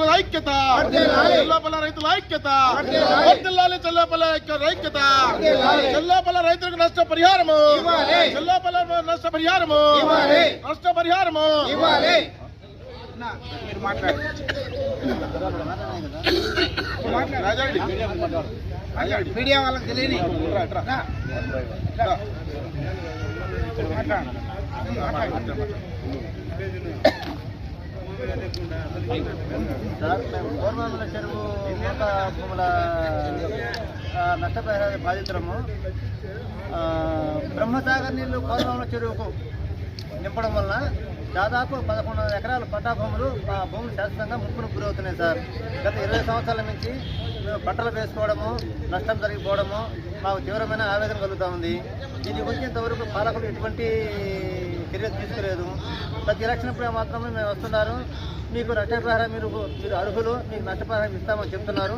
రైతుల ఐక్యత. చెల్లాపల్ల రైతుల ఐక్యత. వర్ధిల్లాలి చెల్లాపల్ల ఐక్య- ఐక్యత. చెల్లాపల్ల రైతులకు నష్ట పరిహారము చెల్లాపల్ల నష్ట పరిహారము నష్ట పరిహారము. మీడియా వాళ్ళకి తెలియని. రా. సార్ మేము పూర్వముల చెరువు మేత భూముల నష్టపరిహార బాధితులము. బ్రహ్మసాగర్ నీళ్ళు పూర్వముల చెరువుకు నింపడం వలన దాదాపు పదకొండు వందల ఎకరాల పట్టా భూములు మా భూములు శాశ్వతంగా ముప్పును గురవుతున్నాయి సార్. గత ఇరవై సంవత్సరాల నుంచి మేము పంటలు వేసుకోవడము నష్టం జరిగిపోవడము మాకు తీవ్రమైన ఆవేదన కలుగుతూ ఉంది. దీని గురించి ఇంతవరకు పాలకులు ఎటువంటి చర్యలు తీసుకోలేదు. ప్రతి ఎలక్షన్ మాత్రమే మేము వస్తున్నారు. మీకు నష్టపరిహారం మీరు మీరు అర్హులు మీకు నష్టపరిహారం ఇస్తామని చెప్తున్నారు.